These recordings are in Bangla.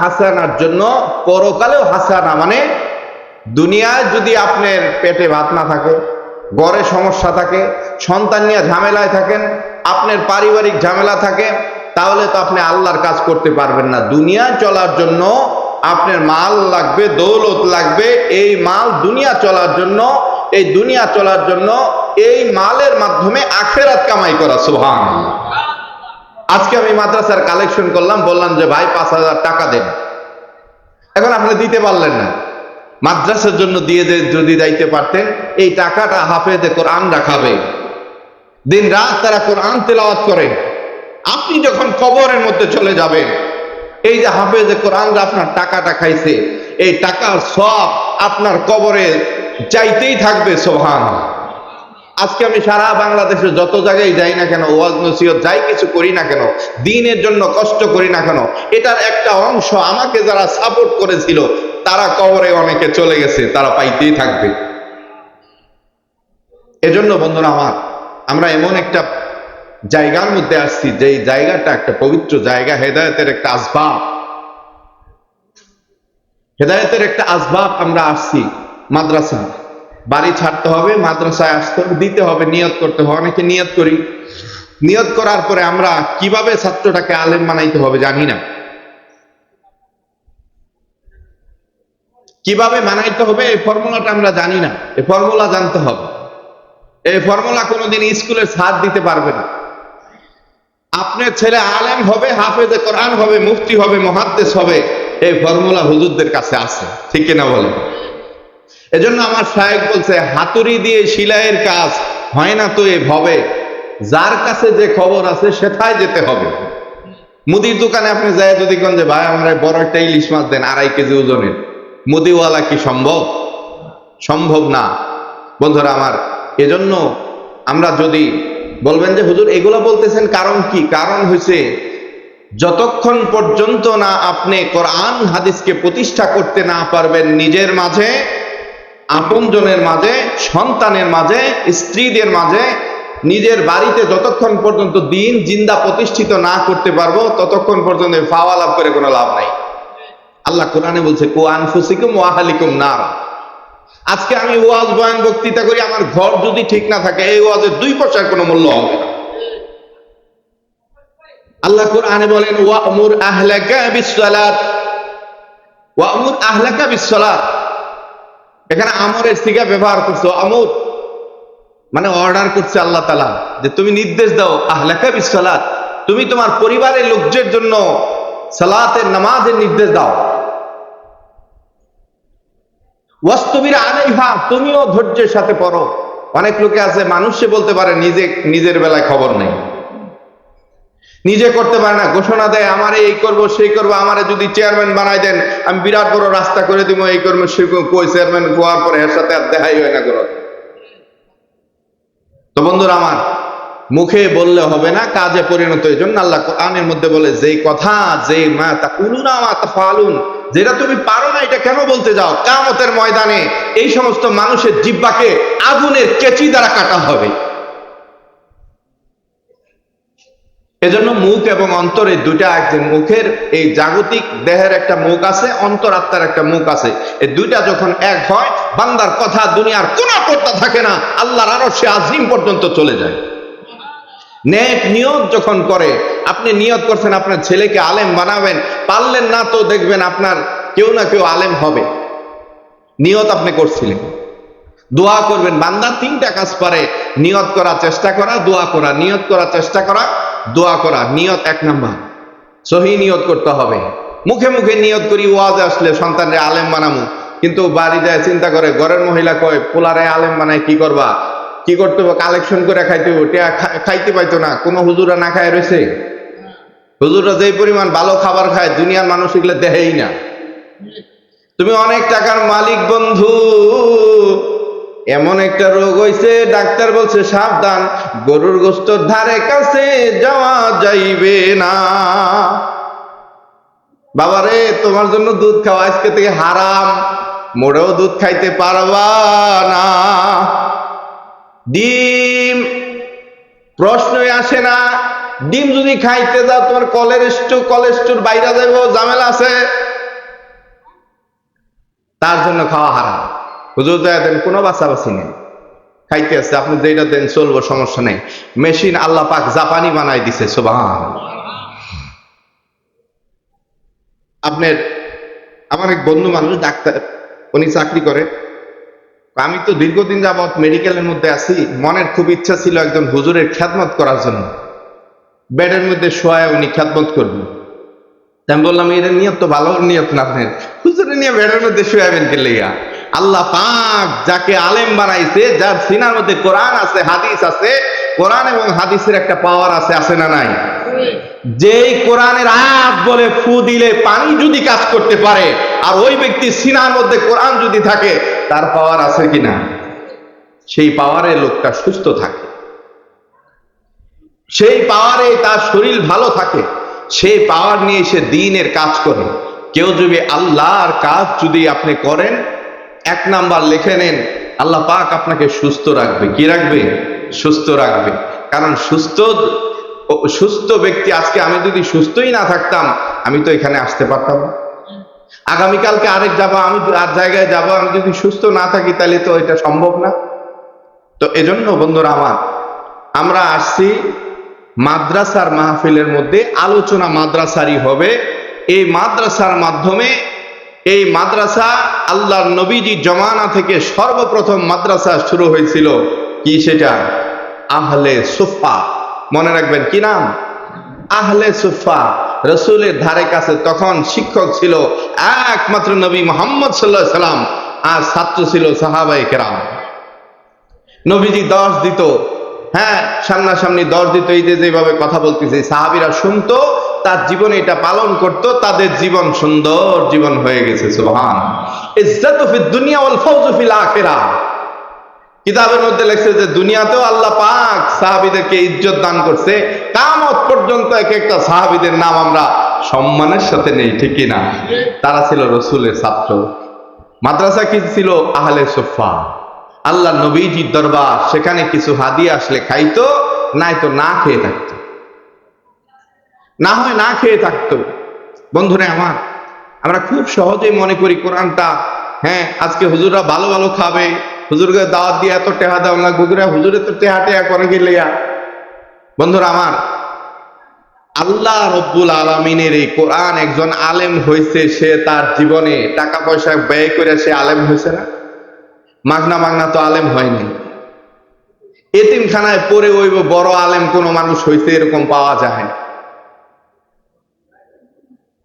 হাসানার জন্য, পরকালেও হাসানা মানে দুনিয়ায় যদি আপনার পেটে ভাত না থাকে গড়ে সমস্যা থাকে, সন্তান নিয়ে ঝামেলায় থাকেন, আপনার পারিবারিক ঝামেলা থাকে, তাহলে তো আপনি আল্লাহর কাজ করতে পারবেন না। দুনিয়া চলার জন্য আপনার মাল লাগবে, দৌলত লাগবে, এই মাল দুনিয়া চলার জন্য, এই দুনিয়া চলার জন্য এই মালের মাধ্যমে আখেরাত কামাই করা সুহান আজকে আমি মাদ্রাসার কালেকশন করলাম, বললাম যে ভাই পাঁচ হাজার টাকা দেন। এখন আপনি দিতে পারলেন না। মাদ্রাসার জন্য দিয়ে দে, যদি যাইতে পারতেন, এই টাকাটা হাফেজে কোরআন রাখাবে। দিন রাত তারা কোরআন তেলাওয়াত করে। আপনি যখন কবরের মধ্যে চলে যাবেন, এই যে হাফেজে কোরআন আপনার টাকাটা খাইছে, এই টাকার সব আপনার কবরে চাইতেই থাকবে সোহান আজকে আমি সারা বাংলাদেশে যত জায়গায় যাই না কেন, ওয়াজ নসিহত যাই কিছু করি না কেন, দিনের জন্য কষ্ট করি না কেন, এটার একটা অংশ আমাকে যারা সাপোর্ট করেছিল, তারা কবরে অনেকে চলে গেছে, তারা পাইতেই থাকবে। এজন্য বন্ধুরা আমার, আমরা এমন একটা জায়গার মধ্যে আসছি যে জায়গাটা একটা পবিত্র জায়গা, হেদায়তের একটা আসবাব। হেদায়তের একটা আসবাব আমরা আসছি মাদ্রাসা বাড়ি ছাড়তে হবে, মাদ্রাসায় আসতে হবে, দিতে হবে, নিয়ত করতে হবে, অনেকে নিয়ত করি। নিয়ত করার পরে আমরা কীভাবে ছাত্রটাকে আলেম বানাইতে হবে জানি না। কীভাবে বানাইতে হবে এই ফর্মুলাটা আমরা জানি না। এই ফর্মুলা জানতে হবে। এই ফর্মুলা কোনোদিন স্কুলের সাথ দিতে পারবে না। আপনার ছেলে আলেম হবে, হাফেজে কোরআন হবে, মুফতি হবে, মহাদ্দেশ হবে, এই ফর্মুলা হুজুরদের কাছে আছে। ঠিক কিনা বলেন? এজন্য আমার সাহেব বলছে, হাতুড়ি দিয়ে সিলাইয়ের কাজ হয় না তো এ ভবে যার কাছে যে খবর আছে সেথায় যেতে হবে। মুদির দোকানে আপনি যায় যদি কোন যে, ভাই, আমার বড় একটা ইলিশ মাছ দেন, আড়াই কেজি ওজনের। মুদিওয়ালা কি সম্ভব? সম্ভব না। বন্ধুরা আমার, এজন্য আমরা যদি বলবেন যে, হুজুর, এগুলো বলতেছেন কারণ কি? কারণ হয়েছে যতক্ষণ পর্যন্ত না আপনি কোরআন, হাদিসকে প্রতিষ্ঠা করতে না পারবেন নিজের মাঝে আপনজনের মাঝে, সন্তানের মাঝে, স্ত্রীদের মাঝে নিজের বাড়িতে যতক্ষণ পর্যন্ত দিন জিন্দা প্রতিষ্ঠিত না করতে পারব, ততক্ষণ পর্যন্ত ফাওয়া লাভ করে কোনো লাভ নাই। আল্লাহ কোরআনে বলছে, কো আনফুসিকুম ওয়াহালিকুম নার। আজকে আমি ওয়াজ বয়ান বক্তৃতা করি, আমার ঘর যদি ঠিক না থাকে, এই ওয়াজের দুই পয়সার কোনো মূল্য হবে না। আল্লাহ কোরআনে বলেন ওয়ামুর আহলাকা বিসসালাত ওয়ামুর আহলাকা বিসসালাত এখানে আমরের সিগা ব্যবহার করছ, আমর। মানে অর্ডার করছে আল্লাহ তালা যে তুমি নির্দেশ দাও, আহলাকা বিসসালাত। তুমি তোমার পরিবারের লোকদের জন্য সালাতের নামাজের নির্দেশ দাও। ওয়াস্তবির আলাইহা, তুমিও ধৈর্যের সাথে পড়ো। অনেক লোকে আছে, মানুষে বলতে পারে, নিজে নিজের বেলায় খবর নেই। নিজে করতে পারে না, ঘোষণা দেয়, আমারে এই করব, সেই করব, আমারে যদি চেয়ারম্যান বানাই দেন, আমি বিরাট বড় রাস্তা করে দিব, এই করব, সেই কই চেয়ারম্যান গোয়ার পরে এর সাথে আর দেখাই হয় না করো তো বন্ধুরা আমার, মুখে বললে হবে না, কাজে পরিণত এই জন্য আল্লাহ কোরআনের মধ্যে বলে, যেই কথা যে মা তা কুলুনা মা তা ফালুন, যেটা তুমি পারো না, এটা কেন বলতে যাও? কামতের ময়দানে এই সমস্ত মানুষের জিব্বাকে আগুনের কেচি দ্বারা কাটা হবে। এজন্য মুখ এবং অন্তর এই দুইটা একজন মুখের এই জাগতিক দেহের একটা মুখ আছে, অন্তরাত্মার একটা মুখ আছে। এই দুইটা যখন এক হয়, বান্দার কথা দুনিয়ার কোন পর্দা থাকে না। আল্লাহর আরও সে আজিম পর্যন্ত চলে যায়। নেক নিয়ত যখন করে, আপনি নিয়ত করছেন আপনার ছেলেকে আলেম বানাবেন, পারলেন না তো দেখবেন আপনার কেউ না কেউ আলেম হবে। নিয়ত আপনি করছিলেন। দোয়া করবেন, বান্দা তিনটা কাজ পারে, নিয়ত করার চেষ্টা করা, দোয়া করা, নিয়ত করার চেষ্টা করা। দোয়া করা, নিয়ত এক নাম্বার। সহি নিয়ত করতে হবে। মুখে মুখে নিয়ত করি, ওয়াজে আসলে সন্তানরে আলেম বানামু। কিন্তু বাড়ি যায় চিন্তা করে, ঘরের মহিলা কয়, পোলারে আলেম বানায় কি করবা? কি করতে হবে? কালেকশন করে খাইতে টেয়া খাইতে পাইতো না। কোনো হুজুরা না খায় রয়েছে? হুজুরা যেই পরিমাণ ভালো খাবার খায়, দুনিয়ার মানুষ এগুলো দেহেই না। তুমি অনেক টাকার মালিক বন্ধু। এমন একটা রোগ হইছে, ডাক্তার বলছে, সাবধান, গরুর গোস্তর ধারে কাছে যাওয়া যাইবে না। বাবারে তোমার জন্য দুধ খাওয়া আজকে থেকে হারাম মোড়েও দুধ খাইতে পারবা না। ডিম, প্রশ্নই আসে না, ডিম যদি খাইতে যাও, তোমার কলেস্টোর কলেস্টোর বাইরে যাব ঝামেলা আছে। তার জন্য খাওয়া হারাম। হুজুর দেয়া দেন, কোনো বাঁচাবাচি নেই। খাইতে আছে, আপনি যেটা দেন চলবো, সমস্যা নেই। মেশিন আল্লাহ পাক জাপানি বানাই দিছে সুবহান আপনার, আমার এক বন্ধু মানুষ, ডাক্তার, উনি চাকরি করে। আমি তো দীর্ঘদিন যাবৎ মেডিকেলের মধ্যে আছি, মনের খুব ইচ্ছা ছিল একজন হুজুরের খ্যাতমত করার জন্য। বেডের মধ্যে শোয়ায় উনি খ্যাতমত করবেন। আমি বললাম, এটা নিয়ত তো ভালো নিয়ত না আপনার। হুজুরে নিয়ে বেডের মধ্যে শোয়াবেন কে লেগা আল্লাহ পাক যাকে আলেম বানাইছে যার সিনার মধ্যে কোরআন আছে হাদিস আছে কোরআন এবং হাদিসের একটা পাওয়ার আছে আছে না নাই? যেই কোরআনের আয়াত বলে ফু দিলে পানি যদি কাজ করতে পারে আর ওই ব্যক্তি সিনার মধ্যে কোরআন যদি থাকে তার পাওয়ার আছে কিনা? সেই পাওয়ারে লোকটা সুস্থ থাকে। সেই পাওয়ারে তার শরীর ভালো থাকে। সেই পাওয়ার নিয়ে সে দিনের কাজ করে। কেউ যদি আল্লাহর কাজ যদি আপনি করেন এক নাম্বার লিখে নেন, আল্লাহ পাক আপনাকে সুস্থ রাখবে। কি রাখবে? সুস্থ রাখবে। কারণ সুস্থ সুস্থ ব্যক্তি, আজকে আমি যদি সুস্থই না থাকতাম, আমি তো এখানে আসতে পারতাম আগামীকালকে আরেক যাব, আমি আর জায়গায় যাব, আমি যদি সুস্থ না থাকি, তাহলে তো এটা সম্ভব না। তো এজন্য বন্ধুরা আমার, আমরা আসছি মাদ্রাসার মাহফিলের মধ্যে, আলোচনা মাদ্রাসারই হবে। এই মাদ্রাসার মাধ্যমে এই মাদ্রাসা আল্লাহর নবীজি জমানা থেকে সর্বপ্রথম মাদ্রাসা শুরু হয়েছিল কি সেটা? আহলে সুফা মনে রাখবেন কি নাম? আহলে সুফা রসুলের ধারে কাছে তখন শিক্ষক ছিল একমাত্র নবী মোহাম্মদ সাল্লাহ সাল্লাম আর ছাত্র ছিল সাহাবাই কেরাম। নবীজি দশ দিত। হ্যাঁ সামনাসামনি দশ দিত। এই যে যেভাবে কথা বলতেছে, সাহাবিরা শুনতো তার জীবনে এটা পালন করত, তাদের জীবন সুন্দর জীবন হয়ে গেছে, সুবহান। কিতাবের মধ্যে লেখছে যে, দুনিয়াতেও আল্লাহ পাক সাহাবিদেরকে ইজ্জত দান করছে। কামত পর্যন্ত এক একটা সাহাবিদের নাম আমরা সম্মানের সাথে নেই ঠিকই না? তারা ছিল রসুলের ছাত্র। মাদ্রাসা কি ছিল? আহলে সোফা আল্লাহ নবীজির দরবার, সেখানে কিছু হাদিয়া আসলে খাইতো নাই তো না খেয়ে থাকতো। না হয় না খেয়ে থাকতো। বন্ধুরা আমার, আমরা খুব সহজেই মনে করি কোরআনটা হ্যাঁ আজকে হুজুররা ভালো ভালো খাবে। হুজুরকে দাওয়াত দিয়ে এত টেহা দেওয়া লাগবে। হুজুরা হুজুরে তো টেহা টেহা করে গেলে বন্ধুরা আমার, আল্লাহ রব্বুল আলমিনের এই কোরআন একজন আলেম হয়েছে সে তার জীবনে টাকা পয়সা ব্যয় করে সে আলেম হয়েছে না? মাগনা মাগনা তো আলেম হয়নি এতিমখানায় পড়ে ওই বড় আলেম কোনো মানুষ হইতে এরকম পাওয়া যায়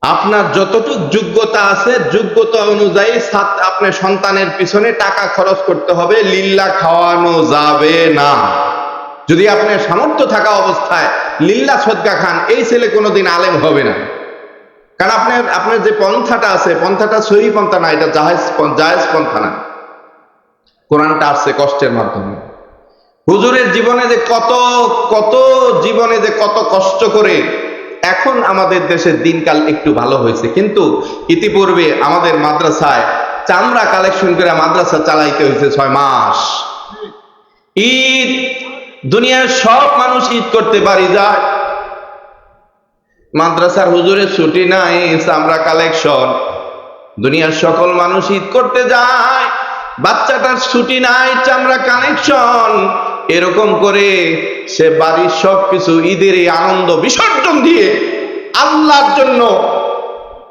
আপনার যতটুকু যোগ্যতা আছে, যোগ্যতা অনুযায়ী আপনার সন্তানের পিছনে টাকা খরচ করতে হবে, লিল্লা খাওয়ানো যাবে না। যদি আপনার সামর্থ্য থাকা অবস্থায় লিল্লা সদকা খান, এই ছেলে কোনোদিন আলেম হবে না। কারণ আপনার আপনার যে পন্থাটা আছে, পন্থাটা সহি পন্থা না, এটা জাহেজ জাহেজ পন্থা না। কোরআনটা আসছে কষ্টের মাধ্যমে। হুজুরের জীবনে যে কত কত জীবনে যে কত কষ্ট করে এখন আমাদের দেশের দিনকাল একটু ভালো হয়েছে। কিন্তু ইতিপূর্বে আমাদের মাদ্রাসায় চামড়া কালেকশন করে মাদ্রাসা চালাইতে হয়েছে ছয় মাস। ঈদ, দুনিয়ার সব মানুষ ঈদ করতে পারি যায়। মাদ্রাসার হুজুরের ছুটি নাই, চামড়া কালেকশন দুনিয়ার সকল মানুষ ঈদ করতে যায়। বাচ্চাটার ছুটি নাই, চামড়া কানেকশন এরকম করে সে বাড়ির সবকিছু ঈদের এই আনন্দ বিসর্জন দিয়ে আল্লাহর জন্য,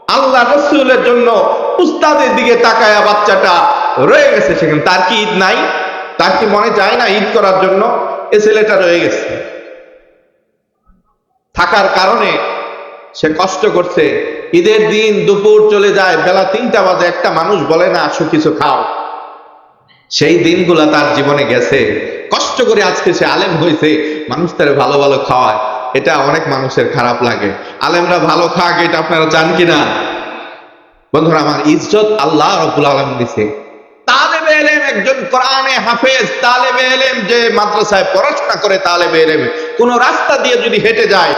আল্লাহ রসুলের জন্য উস্তাদের দিকে তাকায়া বাচ্চাটা রয়ে গেছে সেখানে। তার কি ঈদ নাই? তার কি মনে চায় না ঈদ করার জন্য? এ ছেলেটা রয়ে গেছে। থাকার কারণে সে কষ্ট করছে। ঈদের দিন দুপুর চলে যায়, বেলা তিনটা বাজে, একটা মানুষ বলে, না, আসো, কিছু খাও। সেই দিনগুলো তার জীবনে গেছে। কষ্ট করে আজকে সে আলেম হয়েছে মানুষ তারা ভালো ভালো খাওয়ায়, এটা অনেক মানুষের খারাপ লাগে। আলেমরা ভালো খাক, এটা আপনারা চান কিনা? বন্ধুরা, আমার ইজ্জত আল্লাহ রবুল আলম দিছে। তালেবে এলেম একজন কোরআনে হাফেজ, তালেবে এলেম যে মাদ্রাসায় করে তালেবে রাস্তা দিয়ে যদি হেঁটে যায়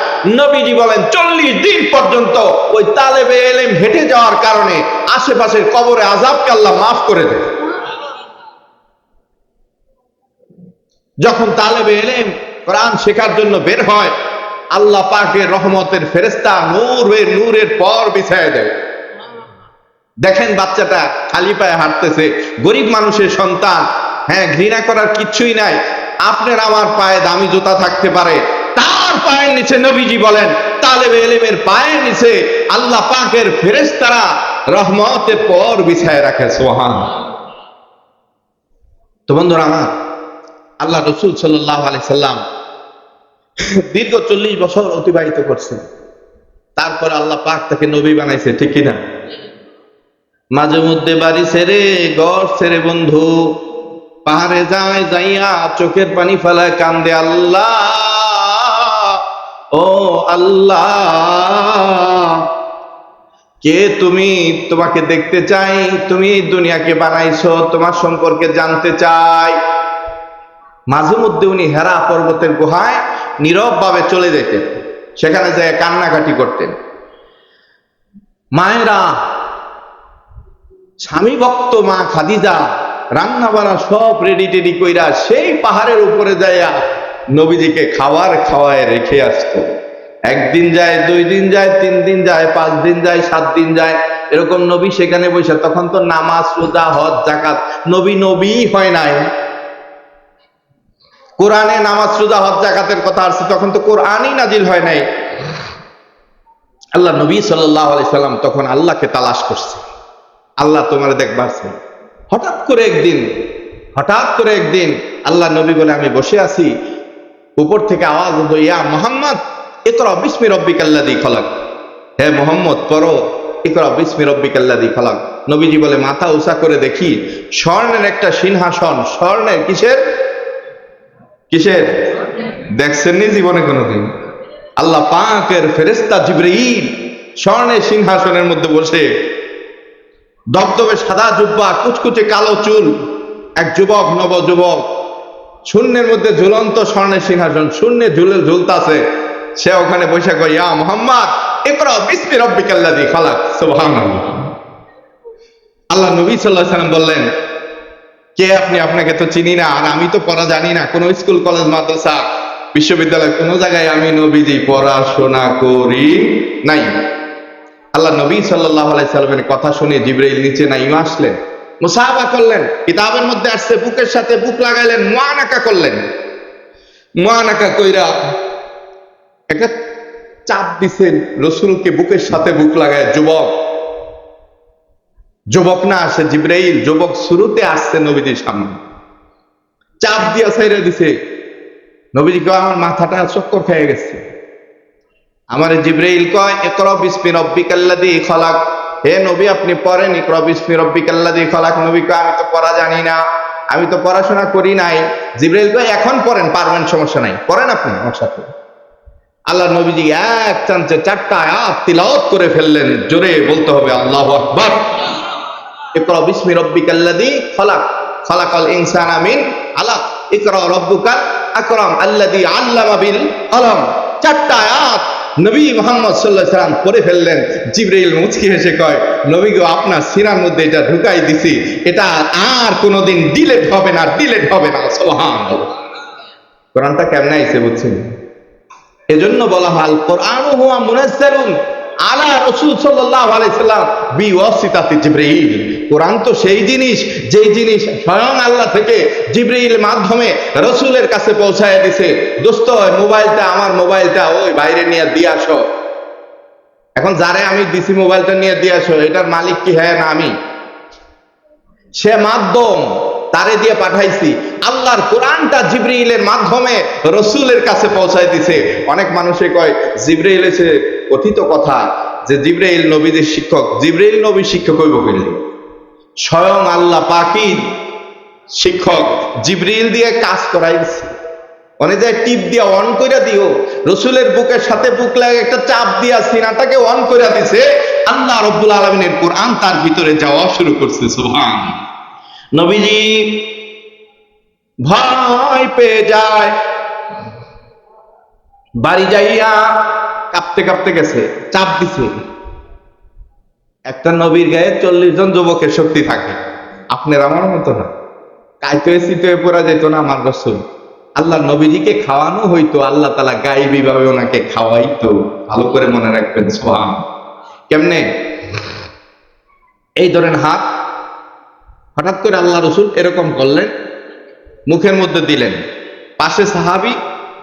চল্লিশ পর্যন্ত ওই তালেবে এলেম হেঁটে যাওয়ার কারণে আশেপাশের কবরে আজাবকে আল্লাহ মাফ করে দেয় যখন তালেবে এলেম কোরআন শেখার জন্য বের হয়, আল্লাহ পাকের রহমতের ফেরেস্তা নূরের নূরের পর বিছায় দেয়। দেখেন বাচ্চাটা খালি পায়ে হাঁটতেছে, গরিব মানুষের সন্তান হ্যাঁ ঘৃণা করার কিচ্ছুই নাই, আপনার আমার পায়ে দামি জুতা থাকতে পারে। তার পায়ের নিচে নবীজি বলেন, তালেবে এলেমের পায়ের নিচে আল্লাহ পাকের ফেরেশতারা রহমতের পর বিছায় রাখে সোহান তো বন্ধুরা আমার আল্লাহ রসুল সাল্লাম দীর্ঘ চল্লিশ বছর অতিবাহিত করছেন। তারপর আল্লাহ পাক তাকে নবী বানাইছে, ঠিক কিনা মাঝে মধ্যে বাড়ি ছেড়ে, ঘর ছেড়ে বন্ধু, পাহাড়ে যায়, যাইয়া চোখের পানি ফেলায় কান্দে, আল্লাহ, ও আল্লাহ, কে তুমি? তোমাকে দেখতে চাই, তুমি দুনিয়াকে বানাইছো, তোমার সম্পর্কে জানতে চাই। মাঝে মধ্যে উনি হেরা পর্বতের গুহায় নীরব ভাবে চলে যেতেন। সেখানে যায় কান্নাকাটি করতেন। মায়েরা স্বামী ভক্ত মা খাদিজা রান্না বান্না সব রেডি টেডি কইরা সেই পাহাড়ের উপরে যাইয়া নবীজিকে খাওয়ার খাওয়ায় রেখে আসতো। একদিন যায়, দুই দিন যায়, তিন দিন যায়, পাঁচ দিন যায়, সাত দিন যায়, এরকম নবী সেখানে বসে। তখন তো নামাজ, রোজা, হজ জাকাত নবী নবী হয় নাই। কোরআনে নামাজ রোজা, হজ জাকাতের কথা আসছে, তখন তো কোরআনই নাজিল হয় নাই। আল্লাহ নবী সাল্লাহ সাল্লাম তখন আল্লাহকে তালাশ করছে। আল্লাহ তোমার দেখবার হঠাৎ করে একদিন, হঠাৎ করে একদিন আল্লাহ নবী বলে, আমি বসে আছি। উপর থেকে আওয়াজ হতো ইয়া মোহাম্মদ একরা বিস্মি রব্বিক আল্লাদি খলাক। হে মোহাম্মদ, পড়ো একরা বিস্মি রব্বিক আল্লাদি খলাক। নবীজি বলে, মাথা উঁচা করে দেখি, স্বর্ণের একটা সিংহাসন, স্বর্ণের কিসের? কিসের? দেখছেন নি জীবনে কোনোদিন? আল্লাহ পাকের ফেরেস্তা জিব্রাইল স্বর্ণের সিংহাসনের মধ্যে বসে দবদবে সাদা জুব্বা, কুচকুচে কালো চুল, এক যুবক, নব যুবক, শূন্যের মধ্যে ঝুলন্ত স্বর্ণের সিংহাসন, শূন্যে ঝুলে ঝুলতাছে। সে ওখানে বসে কয়, ইয়া মোহাম্মদ একরা বিসমি রব্বিকাল্লাযী খালাক। সুবহানাল্লাহ। আল্লাহ নবী সাল্লাল্লাহু আলাইহি সাল্লাম বললেন কে আপনি? আপনাকে তো চিনি না। আর আমি তো পড়া জানি না। কোন স্কুল, কলেজ, মাদ্রাসা, বিশ্ববিদ্যালয়, কোন জায়গায় আমি নবীজি পড়াশোনা করি নাই। আল্লাহ নবী সাল্লাহ কথা শুনে জিব্রাইল নিচে নাইমা আসলেন। মুসাহাবা করলেন। কিতাবের মধ্যে আসছে, বুকের সাথে বুক লাগাইলেন মোয়ানাকা করলেন। মোয়ানাকা কইরা একটা চাপ দিছেন, রসুলকে বুকের সাথে বুক লাগায়, যুবক। যুবক না আসে, জিব্রাইল, যুবক শুরুতে আসছে নবীজির সামনে। চাপ দিয়া সাইরে দিছে। নবীজি কয়, আমার মাথাটা চক্কর খেয়ে গেছে। আমার জিব্রাইল কয় একরা বিসমি রব্বিকাল্লাযী খলাক। হে নবী, আপনি পড়েন ইকরা বিসমি রব্বিকাল্লাযী খলাক। নবী কয়, আমি তো পড়া জানি না, আমি তো পড়াশোনা করি নাই। জিব্রাইল কয়, এখন পড়েন, পারবেন, সমস্যা নাই। পড়েন আপনি আমার সাথে। আল্লাহ নবীজি এক চান্সে চারটা আয়াত করে ফেললেন। জোরে বলতে হবে, আল্লাহু আকবার। ইকরা বিসমি রব্বিকাল্লাযী খলাক। খলাকাল ইনসানা মিন আলাক। ইকরা রব্বুকাল আকরাম আল্লাযী আল্লামা বিল কলম চারটা আয়াত নবী মোহাম্মদ সাল্লাহ সাল্লাম পড়ে ফেললেন। জিব্রাইল মুচকি হেসে কয়, নবী গো, আপনার সিনার মধ্যে এটা ঢুকাই দিছি। এটা আর কোনোদিন ডিলেট হবে না, ডিলেট হবে না। সোহান কোরআনটা কেমনে আইছে বুঝছেন? এজন্য বলা হয় কোরআন হুয়া মুনাজ্জালুন। আলা রাসূল সাল্লাল্লাহু আলাইহি সাল্লাম বিওয়াসিতাতি জিবরাইল। কোরআন তো সেই জিনিস, যেই জিনিস স্বয়ং আল্লাহ থেকে জিবরাইল মাধ্যমে রসুলের কাছে পৌঁছায় দিছে। দোস্ত মোবাইলটা আমার মোবাইলটা, ওই বাইরে নিয়ে দিয়ে আসো। এখন যারে আমি দিছি মোবাইলটা নিয়ে দিয়ে আসো, এটার মালিক কি হ্যাঁ না আমি? সে মাধ্যম তারে দিয়ে পাঠাইছি। আল্লাহর কোরআনটা জিব্রাইলের মাধ্যমে রসুলের কাছে পৌঁছায় দিছে। অনেক মানুষে কয়, জিব্রাইল এসে কথিত কথা যে জিব্রাইল নবীদের শিক্ষক। জিব্রাইল নবী শিক্ষক হইব কইলে স্বয়ং আল্লাহ পাকির শিক্ষক জিব্রিল দিয়ে কাজ করাইছে অনেক যায় টিপ দিয়ে অন করে দিও। রসুলের বুকের সাথে বুক লাগে একটা চাপ দিয়া সিনাটাকে অন করে দিছে। আল্লাহ রব্বুল আলমিনের কোরআন তার ভিতরে যাওয়া শুরু করছে সুহান নবীজি ভয় পেয়ে যায়। বাড়ি যাইয়া কাঁপতে কাঁপতে গেছে, চাপ দিছে। একটা নবীর গায়ে চল্লিশ জন যুবকের শক্তি থাকে। আপনার আমার মতো না। কাইতে সিটে পড়া যেত না আমার রসুল। আল্লাহ নবীজিকে খাওয়ানো হইতো, আল্লাহ তালা গাইবি ভাবে ওনাকে খাওয়াইতো। ভালো করে মনে রাখবেন সোহান কেমনে? এই ধরেন হাত হঠাৎ করে আল্লাহ রসুল এরকম করলেন, মুখের মধ্যে দিলেন। পাশে সাহাবি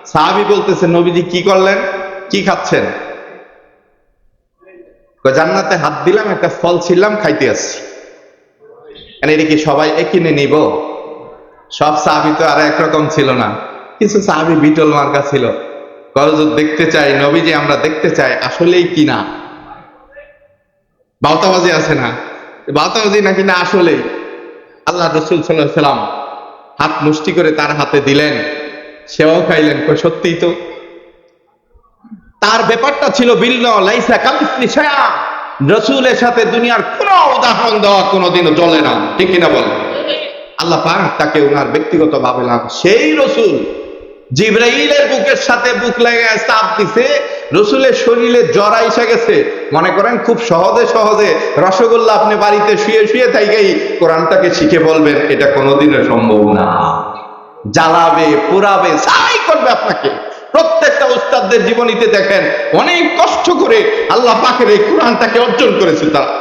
সাহাবি বলতেছে, নবীজি কি করলেন? কি খাচ্ছেন? জান্নাতে হাত দিলাম, একটা ফল ছিলাম খাইতে আসছি। মানে এটা সবাই কিনে নিব? সব সাহাবি তো আর একরকম ছিল না। কিছু সাহাবি বিটল মার্কা ছিল। করজত দেখতে চাই, নবীজি আমরা দেখতে চাই, আসলেই কি না? বাউতাবাজি আছে না? বাউতাবাজি নাকি না, আসলেই? আল্লাহ রসুল সাল্লাম হাত মুষ্টি করে তার হাতে দিলেন, সেও খাইলেন। সত্যি তো? তার ব্যাপারটা ছিল ভিন্ন। লাইসা কামিসলি ছায়া রসুলের সাথে দুনিয়ার কোনো উদাহরণ দেওয়া কোনোদিনও চলে না। ঠিক কিনা বল আল্লাহ পাক তাকে উনার ব্যক্তিগত ভাবে সেই রসুল জিব্রাইলের বুকের সাথে বুক লেগে চাপ দিছে, রসুলের শরীরে জরা এসে গেছে। মনে করেন, খুব সহজে সহজে রসগোল্লা আপনি বাড়িতে শুয়ে শুয়ে থাইকেই কোরআনটাকে শিখে বলবেন, এটা কোনোদিনও সম্ভব না। জ্বালাবে, পোড়াবে সাই করবে আপনাকে। প্রত্যেকটা উস্তাদদের জীবনীতে দেখেন, অনেক কষ্ট করে আল্লাহ পাকের এই কোরআনটাকে অর্জন করেছে তারা।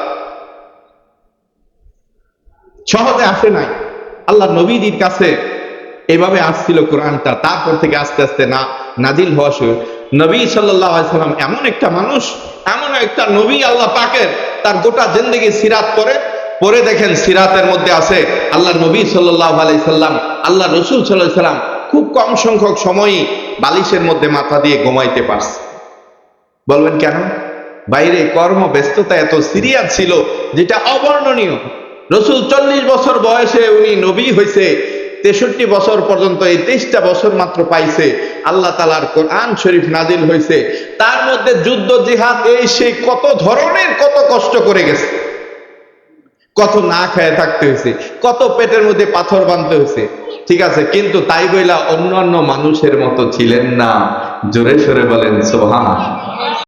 সহজে আসে নাই। আল্লাহ নবীজির কাছে এভাবে আসছিল কোরআনটা। তারপর থেকে আস্তে আস্তে না, নাজিল হওয়া শুরু। নবী সাল্লাম এমন একটা মানুষ, এমন একটা নবী আল্লাহ পাকের, তার গোটা জিন্দগি সিরাত করে পরে দেখেন সিরাতের মধ্যে আছে আল্লাহ নবী সাল্লাহ আলাই সাল্লাম আল্লাহ রসুল সাল্লাম খুব কম সংখ্যক সময়ই বালিশের মধ্যে মাথা দিয়ে ঘুমাইতে পারছে। বলবেন কেন? বাইরে কর্ম ব্যস্ততা এত সিরিয়াস ছিল, যেটা অবর্ণনীয়। রসুল চল্লিশ বছর বয়সে উনি নবী হয়েছে তেষট্টি বছর পর্যন্ত এই তেইশটা বছর মাত্র পাইছে। আল্লাহ তালার কোরআন শরীফ নাজিল হয়েছে তার মধ্যে যুদ্ধ, জিহাদ, এই সেই কত ধরনের কত কষ্ট করে গেছে। কত না খেয়ে থাকতে হয়েছে কত পেটের মধ্যে পাথর বাঁধতে হয়েছে ঠিক আছে, কিন্তু তাই বইলা অন্যান্য মানুষের মতো ছিলেন না। জোরে সরে বলেন সোহান